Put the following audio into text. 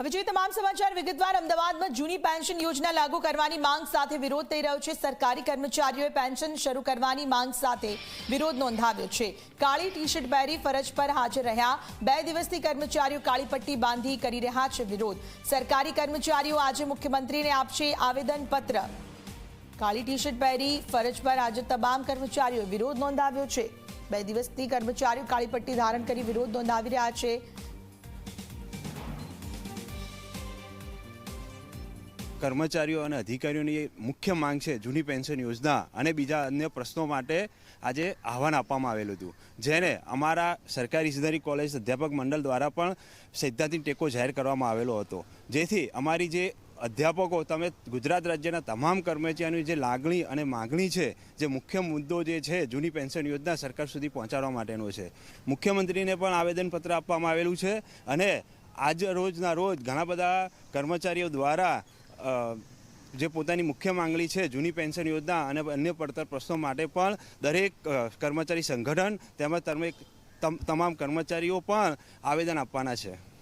હવે જોઈએ તમામ સમાચાર. વિગતવાર અમદાવાદમાં જૂની પેન્શન યોજના લાગુ કરવાની માંગ સાથે વિરોધ થઈ રહ્યો છે. સરકારી કર્મચારીઓએ પેન્શન શરૂ કરવાની માંગ સાથે વિરોધ નોંધાવ્યો છે. કાળી ટી શર્ટ પહેરી ફરજ પર હાજર રહ્યા. બે દિવસથી કર્મચારીઓ કાળી પટ્ટી બાંધી કરી રહ્યા છે વિરોધ. સરકારી કર્મચારીઓ આજે મુખ્યમંત્રીને આપશે આવેદનપત્ર. કાળી ટી શર્ટ પહેરી ફરજ પર હાજર તમામ કર્મચારીઓએ વિરોધ નોંધાવ્યો છે. બે દિવસથી કર્મચારીઓ કાળી પટ્ટી ધારણ કરી વિરોધ નોંધાવી રહ્યા છે. કર્મચારીઓ અને અધિકારીઓની મુખ્ય માંગ છે જૂની પેન્શન યોજના અને બીજા અન્ય પ્રશ્નો માટે આજે આહવાન આપવામાં આવેલું હતું. જેને અમારા સરકારી ઇજનેરી કોલેજ અધ્યાપક મંડળ દ્વારા પણ સૈદ્ધાંતિક ટેકો જાહેર કરવામાં આવેલો હતો. જેથી અમારી જે અધ્યાપકો, તમે ગુજરાત રાજ્યના તમામ કર્મચારીઓની જે લાગણી અને માગણી છે, જે મુખ્ય મુદ્દો જે છે જૂની પેન્શન યોજના સરકાર સુધી પહોંચાડવા માટેનો છે. મુખ્યમંત્રીને પણ આવેદનપત્ર આપવામાં આવેલું છે અને આજ રોજના રોજ ઘણા બધા કર્મચારીઓ દ્વારા જે પોતાની મુખ્ય માંગણી છે, જૂની પેન્શન યોજના અને અન્ય પડતર પ્રશ્નો માટે પણ દરેક કર્મચારી સંગઠન તેમજ તમે તમ- તમામ કર્મચારીઓ પણ આવેદન આપવાના છે.